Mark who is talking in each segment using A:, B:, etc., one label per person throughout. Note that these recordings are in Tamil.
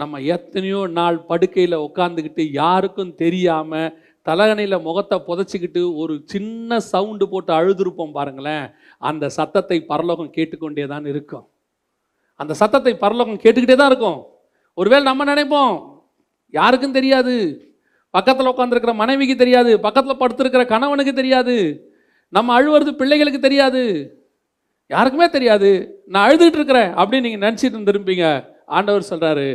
A: நம்ம எத்தனையோ நாள் படுக்கையில் உட்காந்துக்கிட்டு யாருக்கும் தெரியாமல் தலகணையில் முகத்தை புதைச்சிக்கிட்டு ஒரு சின்ன சவுண்டு போட்டு அழுதுருப்போம் பாருங்களேன். அந்த சத்தத்தை பரலோகம் கேட்டுக்கொண்டே தான் இருக்கும். அந்த சத்தத்தை பரலோகம் கேட்டுக்கிட்டே தான் இருக்கும். ஒருவேளை நம்ம நினைப்போம் யாருக்கும் தெரியாது. பக்கத்தில் உட்காந்துருக்கிற மனைவிக்கு தெரியாது. பக்கத்தில் படுத்துருக்கிற கணவனுக்கு தெரியாது. நம்ம அழுவுறது பிள்ளைகளுக்கு தெரியாது. யாருக்குமே தெரியாது. நான் அழுதுகிட்டு இருக்கிறேன் அப்படின்னு நீங்கள் நினச்சிட்டு இருந்திருப்பீங்க. ஆண்டவர் சொல்கிறாரு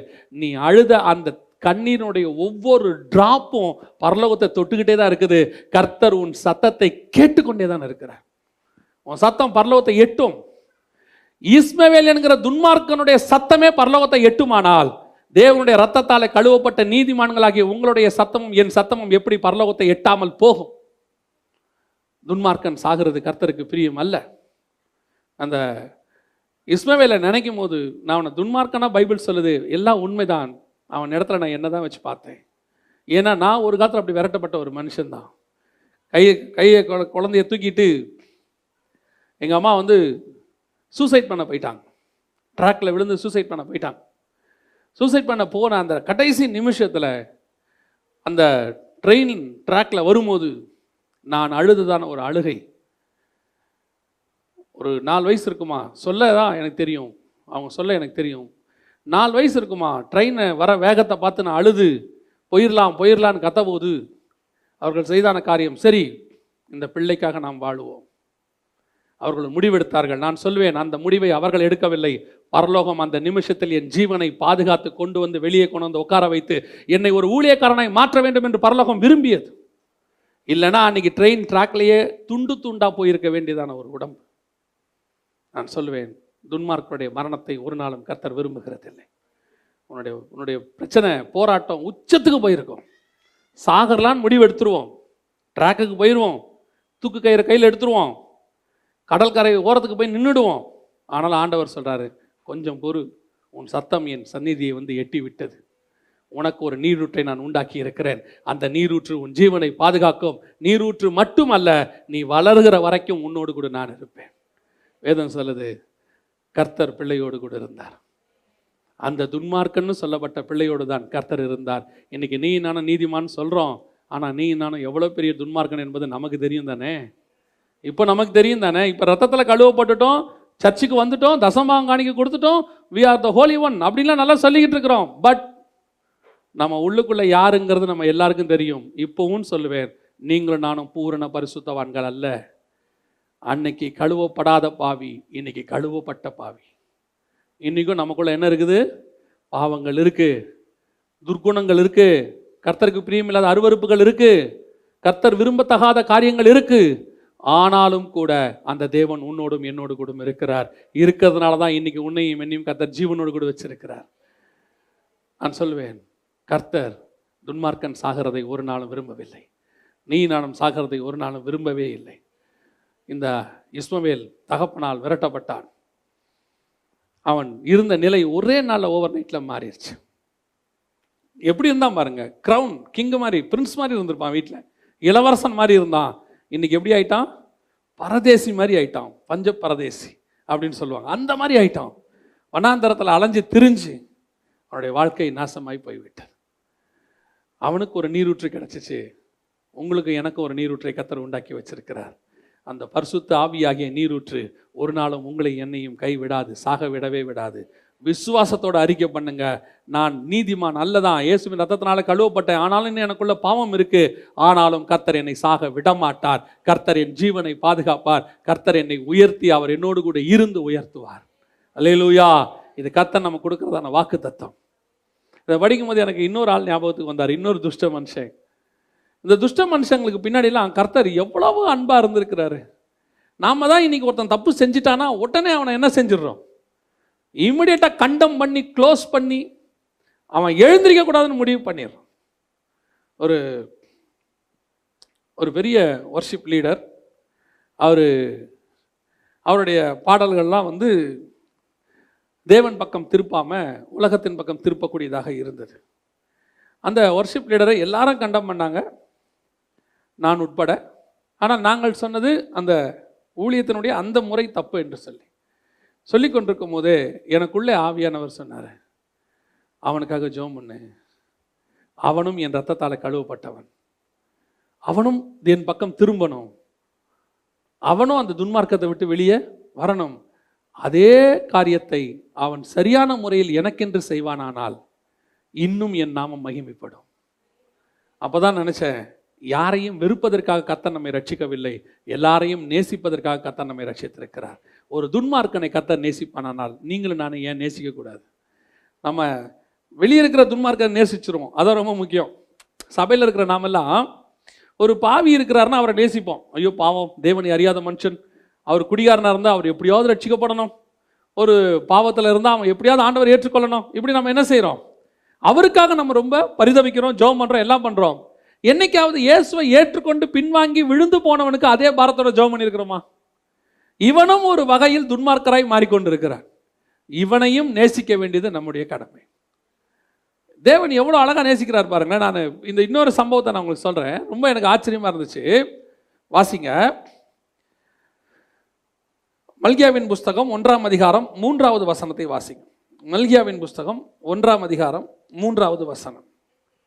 A: நீ அழுத அந்த கண்ணீரினுடைய ஒவ்வொரு டிராப்பும் பரலோகத்தை தொட்டுக்கிட்டே தான் இருக்குது. கர்த்தர் உன் சத்தத்தை கேட்டுக்கொண்டே தான் இருக்கிறார். உன் சத்தம் பரலோகத்தை எட்டும். இஸ்மவேல் என்கிற துன்மார்க்கனுடைய சத்தமே பரலோகத்தை எட்டுமானால் தேவனுடைய ரத்தத்தால் கழுவப்பட்ட நீதிமான்களாகிய உங்களுடைய சத்தமும் என் சத்தமும் எப்படி பரலோகத்தை எட்டாமல் போகும்? துன்மார்க்கன் சாகிறது கர்த்தருக்கு பிரியம் அல்ல. அந்த இஸ்மவேலை நினைக்கும் போது நான் அவனை துன்மார்க்கனா பைபிள் சொல்லுது எல்லாம் உண்மைதான். அவன் இடத்துல நான் என்ன தான் வச்சு பார்த்தேன். ஏன்னா நான் ஒரு காலத்தில் அப்படி விரட்டப்பட்ட ஒரு மனுஷன்தான் கையை கையை குழ- குழந்தைய தூக்கிட்டு எங்கள் அம்மா வந்து சூசைட் பண்ண போயிட்டாங்க. ட்ராக்ல விழுந்து சூசைட் பண்ண போயிட்டாங்க. சூசைட் பண்ண போன அந்த கடைசி நிமிஷத்தில் அந்த ட்ரெயின் ட்ராக்ல வரும்போது நான் அழுதுதான ஒரு அழுகை. ஒரு நாலு வயசு இருக்குமா? சொல்ல தான் எனக்கு தெரியும். அவங்க சொல்ல எனக்கு தெரியும். நாலு வயசு இருக்குமா? ட்ரெயினை வர வேகத்தை பார்த்து நான் அழுது. போயிடலாம் போயிடலான்னு கத்தபோது அவர்கள் செய்தான காரியம். சரி இந்த பிள்ளைக்காக நாம் வாழுவோம். அவர்கள் முடிவெடுத்தார்கள். நான் சொல்வேன் அந்த முடிவை அவர்கள் எடுக்கவில்லை. பரலோகம் அந்த நிமிஷத்தில் என் ஜீவனை பாதுகாத்து கொண்டு வந்து வெளியே கொண்டு வந்து உட்கார வைத்து என்னை ஒரு ஊழியக்காரனை மாற்ற வேண்டும் என்று பரலோகம் விரும்பியது. இல்லைன்னா அன்னைக்கு ட்ரெயின் ட்ராக்லேயே துண்டு துண்டாக போயிருக்க வேண்டியதான ஒரு உடம்பு. நான் சொல்லுவேன் துன்மார்க்கனுடைய மரணத்தை ஒரு நாளும் கர்த்தர் விரும்புகிறதில்லை. உன்னுடைய உன்னுடைய பிரச்சனை போராட்டம் உச்சத்துக்கு போயிருக்கும். சாகர்லான்னு முடிவு எடுத்துருவோம். ட்ராக்குக்கு போயிடுவோம் தூக்கு கயிறு கையில் எடுத்துருவோம். கடற்கரை ஓரத்துக்கு போய் நின்றுடுவோம் ஆனால் ஆண்டவர் சொல்கிறாரு கொஞ்சம் பொறு. உன் சத்தம் என் சந்நிதியை வந்து எட்டி விட்டது உனக்கு ஒரு நீரூற்றை நான் உண்டாக்கி இருக்கிறேன் அந்த நீரூற்று உன் ஜீவனை பாதுகாக்கும். நீரூற்று மட்டுமல்ல நீ வளர்கிற வரைக்கும் உன்னோடு கூட நான் இருப்பேன். வேதம் சொல்லுது கர்த்தர் பிள்ளையோடு கூட இருந்தார். அந்த துன்மார்க்கன்னு சொல்லப்பட்ட பிள்ளையோடு தான் கர்த்தர் இருந்தார். இன்னைக்கு நீ நானும் நீதிமான் சொல்கிறோம் ஆனால் நீ நானும் எவ்வளோ பெரிய துன்மார்க்கன் என்பது நமக்கு தெரியும் தானே? இப்போ நமக்கு தெரியும் தானே? இப்போ ரத்தத்தில் கழுவப்பட்டுட்டோம் சர்ச்சுக்கு வந்துட்டோம் தசமாங்காணிக்கு கொடுத்துட்டோம் we are the holy one அப்படின்லாம் நல்லா சொல்லிக்கிட்டு இருக்கிறோம். பட் நம்ம உள்ளுக்குள்ளே யாருங்கிறது நம்ம எல்லாருக்கும் தெரியும். இப்போவும் சொல்லுவேன் நீங்களும் நானும் பூரண பரிசுத்தவான்கள் அல்ல. அன்னைக்கு கழுவப்படாத பாவி இன்னைக்கு கழுவப்பட்ட பாவி. இன்னைக்கும் நமக்குள்ள என்ன இருக்குது? பாவங்கள் இருக்குது துர்க்குணங்கள் இருக்குது கர்த்தருக்கு பிரியமில்லாத அருவருப்புகள் இருக்குது கர்த்தர் விரும்பத்தகாத காரியங்கள் இருக்குது ஆனாலும் கூட அந்த தேவன் உன்னோடும் என்னோடு கூட இருக்கிறார். இருக்கிறதுனால தான் இன்னைக்கு உன்னையும் என்னையும் கர்த்தர் ஜீவனோடு கூட வச்சிருக்கிறார். நான் சொல்லுவேன் கர்த்தர் துன்மார்க்கன் சாகிறதை ஒரு நாளும் விரும்பவில்லை. நீ நானும் சாகிறதை ஒரு நாளும் விரும்பவே இல்லை. இந்த இஸ்மவேல் தகப்பனால் விரட்டப்பட்டான். அவன் இருந்த நிலை ஒரே நாளில் ஓவர் நைட்டில் மாறிடுச்சு. எப்படி இருந்தான் பாருங்க க்ரௌன் கிங் மாதிரி பிரின்ஸ் மாதிரி இருந்திருப்பான் வீட்டில் இளவரசன் மாதிரி இருந்தான். இன்னைக்கு எப்படி ஆயிட்டான்? பரதேசி மாதிரி ஆயிட்டான். பஞ்ச பரதேசி அப்படின்னு சொல்லுவாங்க. அந்த மாதிரி ஆயிட்டான். வனாந்தரத்தில் அலைஞ்சு திரிஞ்சு அவனுடைய வாழ்க்கை நாசமாய் போய்விட்டது. அவனுக்கு ஒரு நீரூற்று கிடைச்சிச்சு. உங்களுக்கு எனக்கு ஒரு நீரூற்றை கத்தர் உண்டாக்கி வச்சிருக்கிறார். அந்த பரிசுத்த ஆவியாகிய நீரூற்று ஒரு நாளும் உங்களை என்னையும் கைவிடாது சாக விடவே விடாது. விசுவாசத்தோட அறிக்கை பண்ணுங்க. நான் நீதிமான் அல்லதான். இயேசுவின் ரத்தத்தினால கழுவப்பட்டேன். ஆனாலும் இன்னும் எனக்குள்ள பாவம் இருக்கு. ஆனாலும் கர்த்தர் என்னை சாக விடமாட்டார். கர்த்தர் என் ஜீவனை பாதுகாப்பார். கர்த்தர் என்னை உயர்த்தி அவர் என்னோடு கூட இருந்து உயர்த்துவார். அல்லேலூயா. இது கர்த்தர் நம்ம கொடுக்கறதான வாக்கு தத்தம் இதை படிக்கும் போது எனக்கு இன்னொரு ஆள் ஞாபகத்துக்கு வந்தார். இன்னொரு துஷ்ட மனுஷன். இந்த துஷ்ட மனுஷங்களுக்கு பின்னாடிலாம் கர்த்தர் எவ்வளவு அன்பாக இருந்திருக்கிறாரு. நாம தான் இன்னைக்கு ஒருத்தன் தப்பு செஞ்சிட்டானா உடனே அவனை என்ன செஞ்சிடுறோம்? இமிடியேட்டாக கண்டம் பண்ணி க்ளோஸ் பண்ணி அவன் எழுந்திருக்க கூடாதுன்னு முடிவு பண்ணிடுறான் ஒரு ஒரு பெரிய ஒர்ஷிப் லீடர் அவர் அவருடைய பாடல்கள்லாம் வந்து தேவன் பக்கம் திருப்பாமல் உலகத்தின் பக்கம் திருப்பக்கூடியதாக இருந்தது. அந்த ஒர்ஷிப் லீடரை எல்லாரும் கண்டம் பண்ணாங்க. நான் உட்பட. ஆனால் நாங்கள் சொன்னது அந்த ஊழியத்தினுடைய அந்த முறை தப்பு என்று சொல்லி. சொல்லி கொண்டிருக்கும் போதே எனக்குள்ளே ஆவியானவர் சொன்னார் அவனுக்காக ஜோம் பண்ணு. அவனும் என் ரத்தத்தால் கழுவப்பட்டவன். அவனும் என் பக்கம் திரும்பணும். அவனும் அந்த துன்மார்க்கத்தை விட்டு வெளியே வரணும். அதே காரியத்தை அவன் சரியான முறையில் எனக்கென்று செய்வானானால் இன்னும் என் நாமம் மகிமைப்படும். அப்போதான் நினச்சேன் யாரையும் வெறுப்பதற்காக கத்தர் நம்மை ரட்சிக்கவில்லை எல்லாரையும் நேசிப்பதற்காக கத்தர் நம்மை ரட்சித்திருக்கிறார் ஒரு துன்மார்க்கனை கத்தர் நேசிப்பானால் நீங்களும் நான் ஏன் நேசிக்கக்கூடாது? நம்ம வெளியே இருக்கிற துன்மார்க்கனை நேசிச்சிருவோம். அதான் ரொம்ப முக்கியம். சபையில் இருக்கிற நாமெல்லாம் ஒரு பாவி இருக்கிறாருன்னா அவரை நேசிப்போம். ஐயோ பாவம் தேவனை அறியாத மனுஷன். அவர் குடிகாரனாக இருந்தால் அவர் எப்படியாவது ரட்சிக்கப்படணும் ஒரு பாவத்தில் இருந்தால் அவன் எப்படியாவது ஆண்டவர் ஏற்றுக்கொள்ளணும். இப்படி நம்ம என்ன செய்கிறோம் அவருக்காக நம்ம ரொம்ப பரிதவிக்கிறோம் ஜெபம் பண்ணுறோம் எல்லாம் பண்ணுறோம் என்னைக்காவது இயேசுவை ஏற்றுக்கொண்டு பின்வாங்கி விழுந்து போனவனுக்கு அதே பாரத்தோட ஜோம் பண்ணியிருக்கிறோமா? இவனும் ஒரு வகையில் துன்மார்க்கராய் மாறிக்கொண்டிருக்கிறான் இவனையும் நேசிக்க வேண்டியது நம்முடைய கடமை. தேவன் எவ்வளோ அழகாக நேசிக்கிறார் பாருங்களேன். நான் இந்த இன்னொரு சம்பவத்தை நான் உங்களுக்கு சொல்கிறேன் ரொம்ப எனக்கு ஆச்சரியமாக இருந்துச்சு. வாசிங்க. மல்கியாவின் புஸ்தகம் ஒன்றாம் அதிகாரம் மூன்றாவது வசனத்தை வாசிங்க. மல்கியாவின் புஸ்தகம் ஒன்றாம் அதிகாரம் மூன்றாவது வசனம்.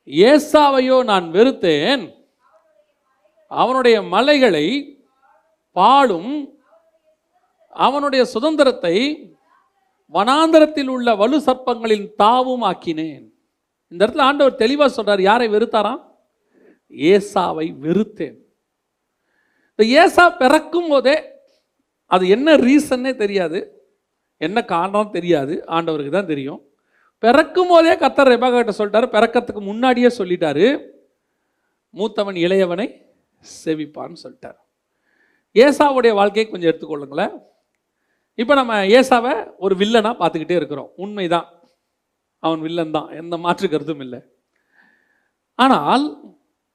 A: ஏசாவையோ நான் வெறுத்தேன். அவனுடைய மலைகளை பாழும் அவனுடைய சுதந்திரத்தை வனாந்தரத்தில் உள்ள வலு சர்ப்பங்களின் தாவும் ஆக்கினேன். இந்த இடத்துல ஆண்டவர் தெளிவாக சொல்றார் யாரை வெறுத்தாராம்? ஏசாவை வெறுத்தேன். இந்த ஏசா பிறக்கும் போதே அது என்ன ரீசன்னே தெரியாது. என்ன காரணம் தெரியாது. ஆண்டவருக்கு தான் தெரியும். பிறக்கும் போதே கத்தர் ரெபாகிட்ட சொல்லிட்டாரு. பிறக்கிறதுக்கு முன்னாடியே சொல்லிட்டாரு. மூத்தவன் இளையவனை செவிப்பான்னு சொல்லிட்டார். ஏசாவுடைய வாழ்க்கையை கொஞ்சம் எடுத்துக்கொள்ளுங்களேன். இப்போ நம்ம ஏசாவை ஒரு வில்லனாக பார்த்துக்கிட்டே இருக்கிறோம். உண்மைதான். அவன் வில்லன் தான் எந்த மாற்று கருத்தும் இல்லை. ஆனால்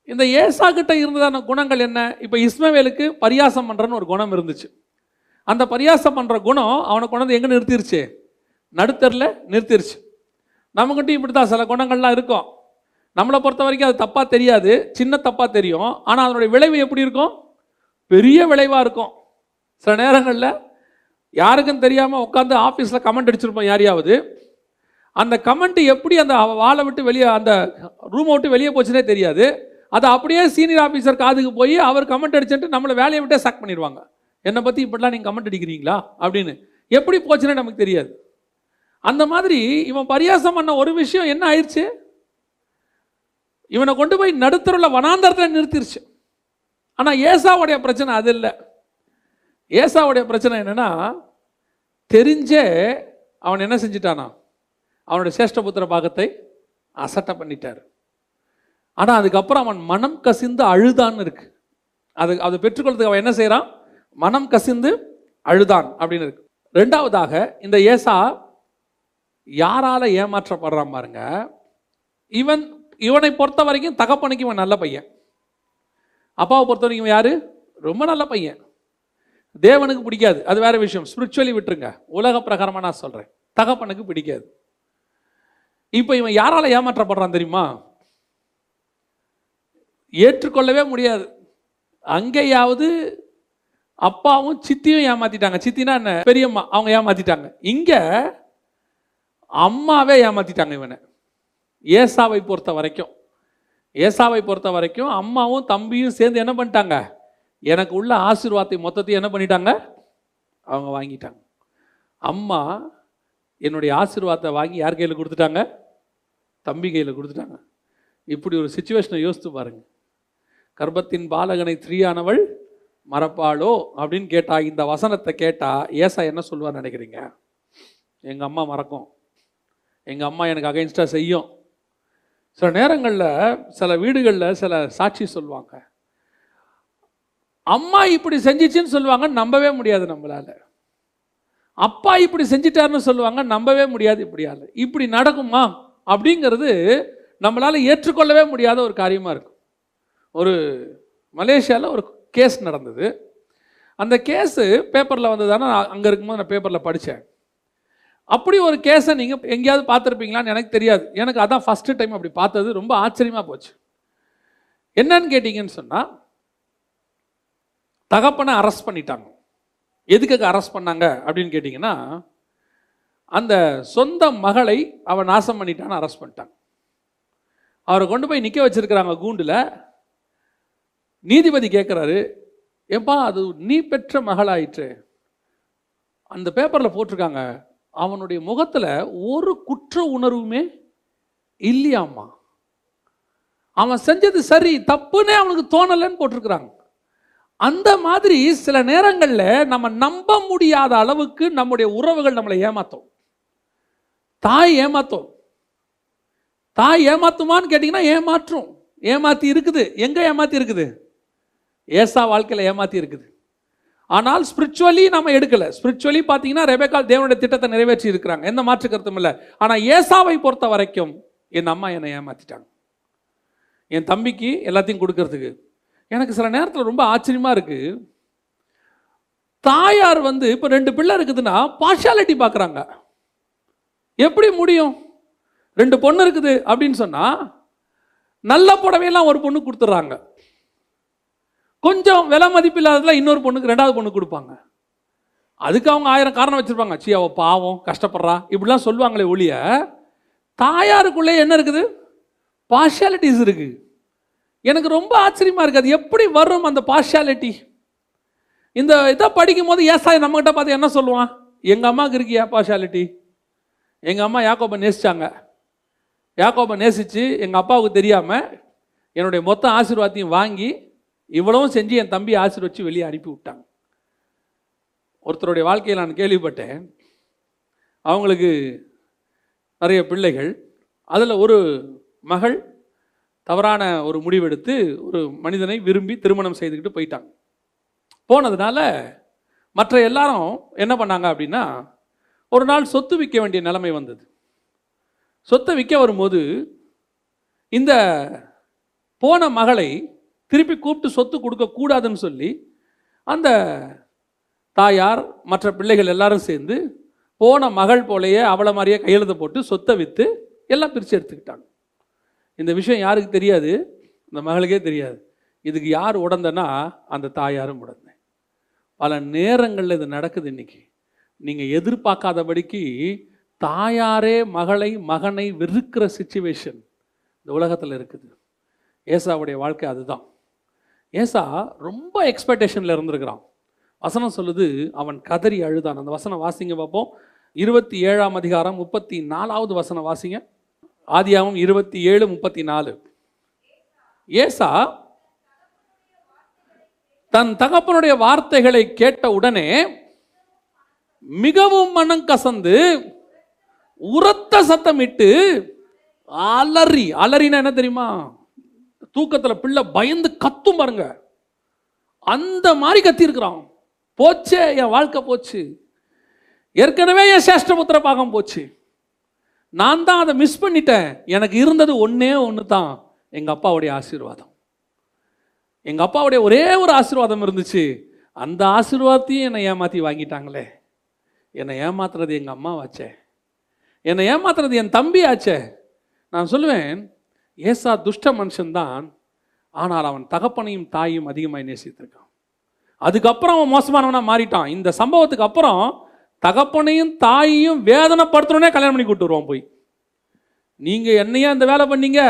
A: இந்த ஏசா கிட்ட இருந்ததான குணங்கள் என்ன? இப்போ இஸ்மவேலுக்கு பரியாசம் பண்ணுறன்னு ஒரு குணம் இருந்துச்சு. அந்த பரியாசம் பண்ணுற குணம் அவனை கொண்டாந்து எங்கே நிறுத்திருச்சு? நடுத்தரில் நிறுத்திருச்சு. நம்மகிட்டையும் இப்படி தான் சில குணங்கள்லாம் இருக்கும். நம்மளை பொறுத்த வரைக்கும் அது தப்பாக தெரியாது. சின்ன தப்பாக தெரியும். ஆனால் அதனுடைய விளைவு எப்படி இருக்கும்? பெரிய விளைவாக இருக்கும். சில நேரங்களில் யாருக்கும் தெரியாமல் உட்காந்து ஆஃபீஸில் கமெண்ட் அடிச்சிருப்போம் யாரையாவது. அந்த கமெண்ட் எப்படி அந்த வாழை விட்டு வெளியே அந்த ரூமை விட்டு வெளியே போச்சுனே தெரியாது. அது அப்படியே சீனியர் ஆஃபீஸர் காதுக்கு போய் அவர் கமெண்ட் அடிச்சுட்டு நம்மளை வேலையை விட்டே சாக் பண்ணிடுவாங்க. என்னை பற்றி இப்படிலாம் நீங்கள் கமெண்ட் அடிக்கிறீங்களா? அப்படின்னு. எப்படி போச்சுன்னே நமக்கு தெரியாது. அந்த மாதிரி இவன் பரியாசம் பண்ண ஒரு விஷயம் என்ன ஆயிடுச்சு? இவனை கொண்டு போய் நடுத்தருள்ள வனாந்தரத்தில் நிறுத்திருச்சு. ஆனால் ஏசாவுடைய பிரச்சனை அது இல்லை. ஏசாவுடைய பிரச்சனை என்னென்னா தெரிஞ்சே அவன் என்ன செஞ்சிட்டானா? அவனுடைய சேஷ்டபுத்திர பாகத்தை அசட்டை பண்ணிட்டார். ஆனால் அதுக்கப்புறம் அவன் மனம் கசிந்து அழுதான்னு இருக்கு. அது அதை பெற்றுக்கொள்றதுக்கு அவன் என்ன செய்கிறான் மனம் கசிந்து அழுதான் அப்படின்னு இருக்கு. ரெண்டாவதாக இந்த ஏசா யாரால ஏமாற்றப்படுறான் பாருங்க. இவன் இவனை பொறுத்த வரைக்கும் தகப்பனுக்கு இவன் நல்ல பையன். அப்பாவை பொறுத்த வரைக்கும் இவன் யார்? ரொம்ப நல்ல பையன். தேவனுக்கு பிடிக்காது. அது வேற விஷயம். ஸ்பிரிச்சுவலி விட்டுருங்க. உலக பிரகாரமா நான் சொல்கிறேன் தகப்பனுக்கு பிடிக்காது. இப்போ இவன் யாரால ஏமாற்றப்படுறான் தெரியுமா? ஏற்றுக்கொள்ளவே முடியாது. அங்கேயாவது அப்பாவும் சித்தியும் ஏமாத்திட்டாங்க. சித்தினா என்ன? பெரியம்மா. அவங்க ஏமாத்திட்டாங்க. இங்கே அம்மாவே ஏமாத்திட்டாங்க இவனை. ஏசாவை பொறுத்த வரைக்கும் ஏசாவை பொறுத்த வரைக்கும் அம்மாவும் தம்பியும் சேர்ந்து என்ன பண்ணிட்டாங்க? எனக்கு உள்ள ஆசீர்வாதத்தை மொத்தத்தையும் என்ன பண்ணிட்டாங்க? அவங்க வாங்கிட்டாங்க. அம்மா என்னுடைய ஆசீர்வாதத்தை வாங்கி யார் கையில் கொடுத்துட்டாங்க? தம்பி கையில் கொடுத்துட்டாங்க. இப்படி ஒரு சுச்சுவேஷனை யோசித்து பாருங்கள் கர்ப்பத்தின் பாலகனை ஸ்திரீயானவள் மறப்பாளோ அப்படின்னு கேட்டால் இந்த வசனத்தை கேட்டால் ஏசா என்ன சொல்லுவார் நினைக்கிறீங்க? எங்கள் அம்மா மறக்கும். எங்கள் அம்மா எனக்கு அகைன்ஸ்டாக செய்யும். சில நேரங்களில் சில வீடுகளில் சில சாட்சி சொல்லுவாங்க. அம்மா இப்படி செஞ்சிச்சின்னு சொல்லுவாங்க நம்பவே முடியாது நம்மளால். அப்பா இப்படி செஞ்சிட்டாருன்னு சொல்லுவாங்க நம்பவே முடியாது இப்படியால். இப்படி நடக்குமா? அப்படிங்கிறது நம்மளால் ஏற்றுக்கொள்ளவே முடியாத ஒரு காரியமாக இருக்கும். ஒரு மலேசியாவில் ஒரு கேஸ் நடந்தது. அந்த கேஸு பேப்பரில் வந்ததான அங்கே இருக்கும்போது நான் பேப்பரில் படித்தேன் அப்படி ஒரு கேஸை நீங்கள் எங்கேயாவது பார்த்துருப்பீங்களான்னு எனக்கு தெரியாது. எனக்கு அதான் ஃபஸ்ட்டு டைம் அப்படி பார்த்தது. ரொம்ப ஆச்சரியமாக போச்சு. என்னன்னு கேட்டிங்கன்னு சொன்னால் தகப்பனை அரெஸ்ட் பண்ணிட்டாங்க. எதுக்காக அரெஸ்ட் பண்ணாங்க அப்படின்னு கேட்டிங்கன்னா அந்த சொந்த மகளை அவன் நாசம் பண்ணிட்டான்னு அரெஸ்ட் பண்ணிட்டான் அவரை கொண்டு போய் நிற்க வச்சுருக்கிறாங்க கூண்டில். நீதிபதி கேட்குறாரு ஏப்பா அது நீ பெற்ற மகளாயிற்று. அந்த பேப்பரில் போட்டிருக்காங்க. அவனுடைய முகத்தில் ஒரு குற்ற உணர்வுமே இல்லையாம்மா. அவன் செஞ்சது சரி தப்புன்னே அவனுக்கு தோணலைன்னு போட்டிருக்கிறாங்க. அந்த மாதிரி சில நேரங்களில் நம்ம நம்ப முடியாத அளவுக்கு நம்முடைய உறவுகள் நம்மளை ஏமாத்தோம். தாய் ஏமாத்தோம். தாய் ஏமாத்துமான்னு கேட்டிங்கன்னா ஏமாற்றும். ஏமாத்தி இருக்குது. எங்கே ஏமாத்தி இருக்குது? ஏசா வாழ்க்கையில் ஏமாத்தி இருக்குது. ஆனால் ஸ்பிரிச்சுவலி நம்ம எடுக்கல. ஸ்பிரிச்சுவலி பார்த்தீங்கன்னா ரெபேக்கால் தேவனுடைய திட்டத்தை நிறைவேற்றி இருக்கிறாங்க. எந்த மாற்று கருத்தும் இல்லை. ஆனால் ஏசாவை பொறுத்த வரைக்கும் என் அம்மா என்னை ஏமாத்திட்டாங்க. என் தம்பிக்கு எல்லாத்தையும் கொடுக்கறதுக்கு. எனக்கு சில நேரத்தில் ரொம்ப ஆச்சரியமாக இருக்குது தாயார் வந்து இப்போ ரெண்டு பிள்ளை இருக்குதுன்னா பார்ஷாலிட்டி பார்க்குறாங்க எப்படி முடியும்? ரெண்டு பொண்ணு இருக்குது அப்படின்னு சொன்னால் நல்ல புடவையெல்லாம் ஒரு பொண்ணு கொடுத்துட்றாங்க. கொஞ்சம் விலை மதிப்பில்லாததுல இன்னொரு பொண்ணுக்கு ரெண்டாவது பொண்ணு கொடுப்பாங்க. அதுக்கு அவங்க ஆயிரம் காரணம் வச்சுருப்பாங்க. சி அவள் பாவம் கஷ்டப்படுறா. இப்படிலாம் சொல்லுவாங்களே ஒழிய தாயாருக்குள்ளே என்ன இருக்குது? பார்ஷாலிட்டிஸ் இருக்குது எனக்கு ரொம்ப ஆச்சரியமாக இருக்குது அது எப்படி வரும் அந்த பார்ஷாலிட்டி இந்த இதை படிக்கும் போது ஏசாய் நம்மகிட்ட பார்த்து என்ன சொல்லுவான்? எங்கள் அம்மாவுக்கு இருக்கியா பார்ஷாலிட்டி எங்கள் அம்மா யாக்கோப்பை நேசிச்சாங்க. யாக்கோப்பை நேசித்து எங்கள் அப்பாவுக்கு தெரியாமல் என்னுடைய மொத்த ஆசீர்வாதத்தையும் வாங்கி இவ்வளவும் செஞ்சு என் தம்பி ஆசீர்வச்சு வெளியே அனுப்பி விட்டாங்க ஒருத்தருடைய வாழ்க்கையில் நான் கேள்விப்பட்டேன். அவங்களுக்கு நிறைய பிள்ளைகள். அதில் ஒரு மகள் தவறான ஒரு முடிவெடுத்து ஒரு மனிதனை விரும்பி திருமணம் செய்துக்கிட்டு போயிட்டாங்க. போனதுனால மற்ற எல்லாரும் என்ன பண்ணாங்க அப்படின்னா ஒரு நாள் சொத்து விற்க வேண்டிய நிலைமை வந்தது. சொத்தை விற்க வரும்போது இந்த போன மகளை திருப்பி கூப்பிட்டு சொத்து கொடுக்கக்கூடாதுன்னு சொல்லி அந்த தாயார் மற்ற பிள்ளைகள் எல்லாரும் சேர்ந்து போன மகள் போலேயே அவளை மாதிரியே கையெழுத்து போட்டு சொத்தை விற்று எல்லாம் பிரித்து எடுத்துக்கிட்டாங்க. இந்த விஷயம் யாருக்கு தெரியாது? இந்த மகளுக்கே தெரியாது. இதுக்கு யார் உடந்தனா அந்த தாயாரும் உடந்தேன். பல நேரங்களில் இது நடக்குது இன்னைக்கு. நீங்கள் எதிர்பார்க்காதபடிக்கு தாயாரே மகளை மகனை வெறுக்கிற சுச்சுவேஷன் இந்த உலகத்தில் இருக்குது. ஏசாவுடைய வாழ்க்கை அதுதான். ஏசா ரொம்ப எக்ஸ்பெக்டேஷனில் இருந்திருக்கிறான். வசனம் சொல்லுது அவன் கதறி அழுதான். அந்த வசனம் வாசிங்க பார்ப்போம். இருபத்தி ஏழாம் அதிகாரம் முப்பத்தி நாலாவது வசனம் வாசிங்க. ஆதியாகவும் இருபத்தி ஏழு முப்பத்தி நாலு ஏசா தன் தகப்பனுடைய வார்த்தைகளை கேட்ட உடனே மிகவும் மனம் கசந்து உரத்த சத்தமிட்டு அலறி. அலறினா என்ன தெரியுமா? தூக்கத்தில் பிள்ளை பயந்து கத்தும் பாருங்க. அந்த மாதிரி கத்திருக்கிறான். போச்சே என் வாழ்க்கை போச்சு. ஏற்கனவே என் சேஷ்டபுத்திர பாகம் போச்சு. நான் தான் அதை மிஸ் பண்ணிட்டேன். எனக்கு இருந்தது ஒன்றே ஒன்று தான் எங்கள் அப்பாவுடைய ஆசீர்வாதம். எங்கள் அப்பாவுடைய ஒரே ஒரு ஆசீர்வாதம் இருந்துச்சு. அந்த ஆசீர்வாதத்தையும் என்னை ஏமாற்றி வாங்கிட்டாங்களே. என்னை ஏமாத்துறது எங்கள் அம்மாவாச்சே. என்னை ஏமாத்துறது என் தம்பி ஆச்சே நான் சொல்லுவேன் ஏசா துஷ்ட மனுஷன்தான் ஆனால் அவன் தகப்பனையும் தாயும் அதிகமாக நேசித்திருக்கான். அதுக்கப்புறம் அவன் மோசமானவனாக மாறிட்டான். இந்த சம்பவத்துக்கு அப்புறம் தகப்பனையும் தாயையும் வேதனைப்படுத்தணுன்னே கல்யாணம் பண்ணி கூட்டு வருவான் போய். நீங்கள் என்னையா இந்த வேலை பண்ணீங்க?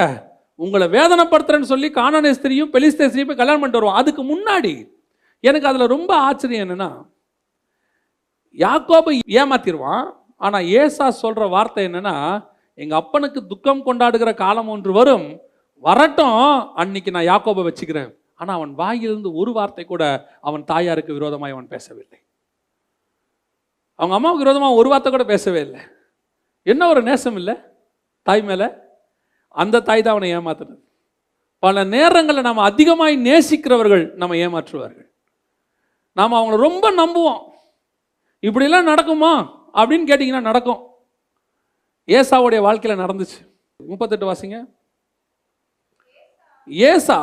A: உங்களை வேதனைப்படுத்துறேன்னு சொல்லி காணானேஸ்திரியும் பெலிஸ்தேஸ்திரியும் போய் கல்யாணம் பண்ணிட்டு வருவான். அதுக்கு முன்னாடி எனக்கு அதில் ரொம்ப ஆச்சரியம் என்னென்னா யாக்கோபை ஏமாத்திடுவான். ஆனால் ஏசா சொல்கிற வார்த்தை என்னென்னா எங்கள் அப்பனுக்கு துக்கம் கொண்டாடுகிற காலம் ஒன்று வரும். வரட்டும். அன்னைக்கு நான் யாக்கோபை வச்சுக்கிறேன். ஆனால் அவன் வாயிலிருந்து ஒரு வார்த்தை கூட அவன் தாயாருக்கு விரோதமாக அவன் பேசவில்லை. அவங்க அம்மாவுக்கு விரோதமாக ஒரு வார்த்தை கூட பேசவே இல்லை. என்ன ஒரு நேசம் இல்லை? தாய் மேலே? அந்த தாய் தான் அவனை ஏமாத்துறது. பல நேரங்களில் நாம் அதிகமாய் நேசிக்கிறவர்கள் நம்ம ஏமாற்றுவார்கள். நாம் அவங்கள ரொம்ப நம்புவோம். இப்படிலாம் நடக்குமா? அப்படின்னு கேட்டிங்கன்னா நடக்கும். ஏசாவுடைய வாழ்க்கையில் நடந்துச்சு முப்பத்தெட்டு வாசிங்க ஏசா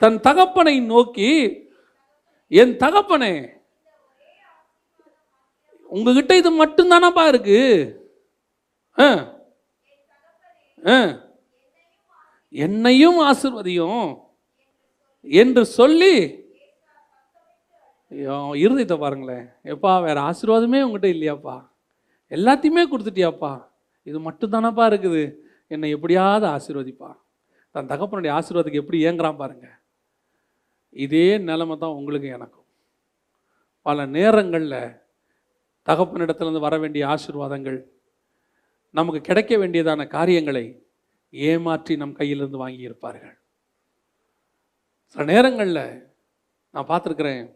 A: தன் தகப்பனை நோக்கி என் தகப்பனே உங்ககிட்ட இது மட்டும்தானப்பா இருக்கு ஆ. ஆ. என்னையும் ஆசிர்வதியும் என்று சொல்லி இருதயத்தை பாருங்களேன் எப்பா வேற ஆசீர்வாதமே உங்ககிட்ட இல்லையாப்பா எல்லாத்தையுமே கொடுத்துட்டியாப்பா. இது மட்டும்தானப்பா இருக்குது. என்னை எப்படியாவது ஆசீர்வதிப்பா. தன் தகப்பனுடைய ஆசீர்வாதத்துக்கு எப்படி ஏங்குறான் பாருங்க. இதே நிலைமை தான் உங்களுக்கு எனக்கும். பல நேரங்களில் தகப்பனிடத்துலேருந்து வர வேண்டிய ஆசீர்வாதங்கள் நமக்கு கிடைக்க வேண்டியதான காரியங்களை ஏமாற்றி நம் கையிலிருந்து வாங்கியிருப்பார்கள் சில நேரங்களில் நான் பார்த்துருக்குறேன்.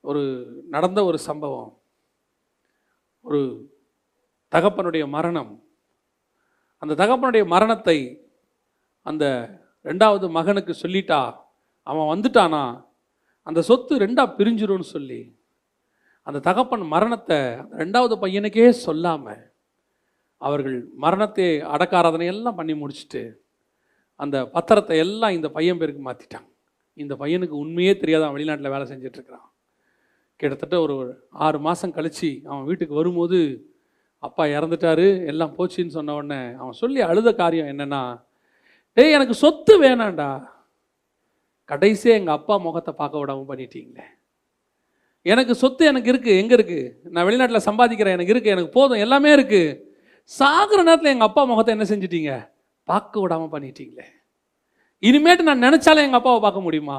A: ஒரு நடந்த ஒரு சம்பவம். ஒரு தகப்பனுடைய மரணம். அந்த தகப்பனுடைய மரணத்தை அந்த ரெண்டாவது மகனுக்கு சொல்லிட்டா அவன் வந்துட்டானா? அந்த சொத்து ரெண்டாக பிரிஞ்சிரும்னு சொல்லி அந்த தகப்பன் மரணத்தை அந்த ரெண்டாவது பையனுக்கே சொல்லாமல் அவர்கள் மரணத்தை அடக்காராதனை எல்லாம் பண்ணி முடிச்சுட்டு அந்த பத்திரத்தை எல்லாம் இந்த பையன் பேருக்கு மாற்றிட்டாங்க இந்த பையனுக்கு உண்மையே தெரியாதான் வெளிநாட்டில் வேலை செஞ்சிட்ருக்கிறான் கிட்டத்தட்ட ஒரு ஆறு மாதம் கழித்து அவன் வீட்டுக்கு வரும்போது அப்பா இறந்துட்டாரு எல்லாம் போச்சுன்னு சொன்ன உடனே அவன் சொல்லி அழுத காரியம் என்னென்னா டேய் எனக்கு சொத்து வேணாம்டா. கடைசியாக எங்கள் அப்பா முகத்தை பார்க்க விடாம பண்ணிட்டீங்களே. எனக்கு சொத்து எனக்கு இருக்குது எங்கே இருக்குது நான் வெளிநாட்டில் சம்பாதிக்கிறேன் எனக்கு இருக்குது எனக்கு போதும் எல்லாமே இருக்குது சாகுற நேரத்தில் எங்கள் அப்பா முகத்தை என்ன செஞ்சிட்டீங்க? பார்க்க விடாமல் பண்ணிட்டீங்களே. இனிமேட்டு நான் நினச்சாலே எங்கள் அப்பாவை பார்க்க முடியுமா?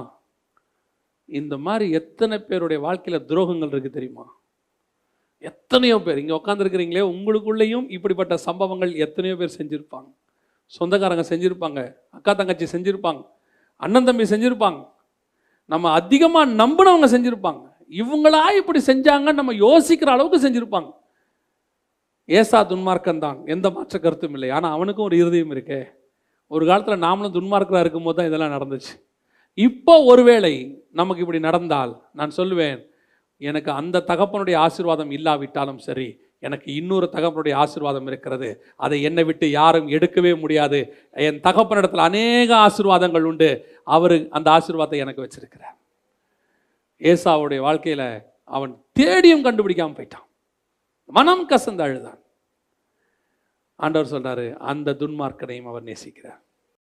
A: இந்த மாதிரி எத்தனை பேருடைய வாழ்க்கையில் துரோகங்கள் இருக்குது தெரியுமா? எத்தனையோ பேர். இங்கே உட்காந்துருக்கிறீங்களே உங்களுக்குள்ளேயும் இப்படிப்பட்ட சம்பவங்கள் எத்தனையோ பேர் செஞ்சுருப்பாங்க. சொந்தக்காரங்க செஞ்சுருப்பாங்க அக்கா தங்கச்சி செஞ்சுருப்பாங்க அண்ணன் தம்பி செஞ்சுருப்பாங்க. நம்ம அதிகமாக நம்பினவங்க செஞ்சுருப்பாங்க. இவங்களா இப்படி செஞ்சாங்கன்னு நம்ம யோசிக்கிற அளவுக்கு செஞ்சுருப்பாங்க. ஏசா துன்மார்க்கன் தான் எந்த மாற்ற கருத்தும் இல்லை. ஆனால் அவனுக்கும் ஒரு இருதயம் இருக்கே. ஒரு காலத்தில் நாமளும் துன்மார்க்கராக இருக்கும்போது தான் இதெல்லாம் நடந்துச்சு. இப்போ ஒருவேளை நமக்கு இப்படி நடந்தால் நான் சொல்லுவேன் எனக்கு அந்த தகப்பனுடைய ஆசீர்வாதம் இல்லாவிட்டாலும் சரி எனக்கு இன்னொரு தகப்பனுடைய ஆசீர்வாதம் இருக்கிறது. அதை என்னை விட்டு யாரும் எடுக்கவே முடியாது. என் தகப்பனிடத்தில் அநேக ஆசீர்வாதங்கள் உண்டு. அவர் அந்த ஆசீர்வாதத்தை எனக்கு வச்சிருக்கிறார். ஏசாவுடைய வாழ்க்கையில் அவன் தேடியும் கண்டுபிடிக்காமல் போயிட்டான். மனம் கசந்து அழுதான். ஆண்டவர் சொல்கிறாரு அந்த துன்மார்க்கனையும் அவர் நேசிக்கிறார்.